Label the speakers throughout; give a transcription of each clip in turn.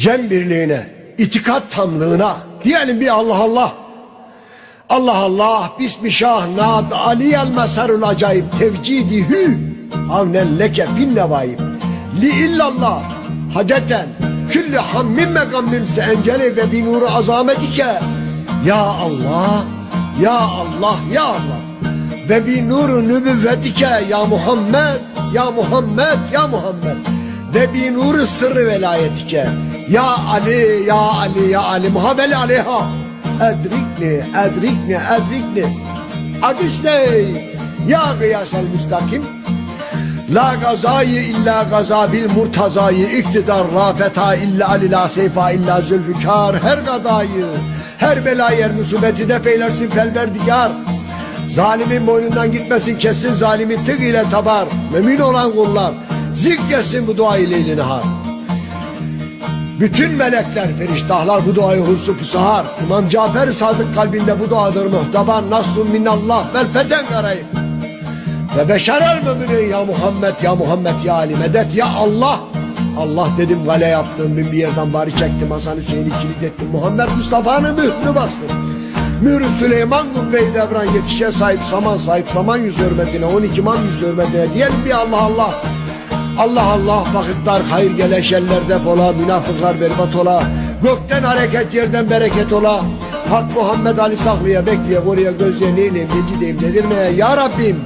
Speaker 1: cem birliğine, itikat tamlığına diyelim bir Allah Allah. Allah Allah, bismillah, nad, aliyel mesarul acayip, tevcidi hü, avnen leke bin nevaib, li illallah, haceten, külli hammin megammimse enceli ve binuru azametike, ya Allah, ya Allah, ya Allah, ve bi nuru nübüvvetike, ya Muhammed, ya Muhammed, ya Muhammed, ve bi nuru sırrı velayetike, ya Ali, ya Ali, ya Ali, muhabbeli aleyha, Edrikni, edrikni, edrikni. Hadis ne? Ya gıyasel müstakim. La gazayı illa gaza bil murtazayı iktidar rafeta illa ali la seyfa illa zülfikar her gadayı her belayı her musibeti def eylersin felverdigar zalimin boynundan gitmesin kessin zalimi tık ile tabar mümin olan kullar zikresin bu duayı leyli nehar bütün melekler, feriştahlar bu duayı hursu pusahar. İmam Cafer Sadık kalbinde bu duadır muhtabar. Nasrun minallah vel feten garayib. Ve beşerel müminin ya Muhammed ya Muhammed ya Ali medet ya Allah. Allah dedim gale yaptım bin bir yerden bari çektim Hasan Hüseyin'i kilit ettim Muhammed Mustafa'nın mührünü bastım Mührü Süleyman Kubbe-i Devran yetişe sahip saman sahip saman yüz hürmetine 12 man yüz hürmetine diyelim bir Allah Allah Allah Allah vakitler hayır gele şeller defola münafıklar berbat ola gökten hareket yerden bereket ola Hak Muhammed Ali saklaya bekleye koruya gözleye neyleyim necideyim dedirmeye ya Rabbim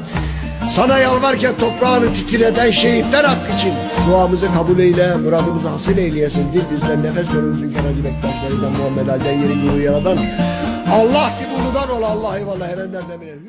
Speaker 1: sana yalvarken toprağını titreden şehitler hakkı için duamızı kabul eyle, muradımızı hasıl eyleyesin. Dil bizden nefes verirsin keracı bektaşlarından Muhammed Ali'den yeri yaradan. Allah gibi uludan ol Allah eyvallah erenlerden bile.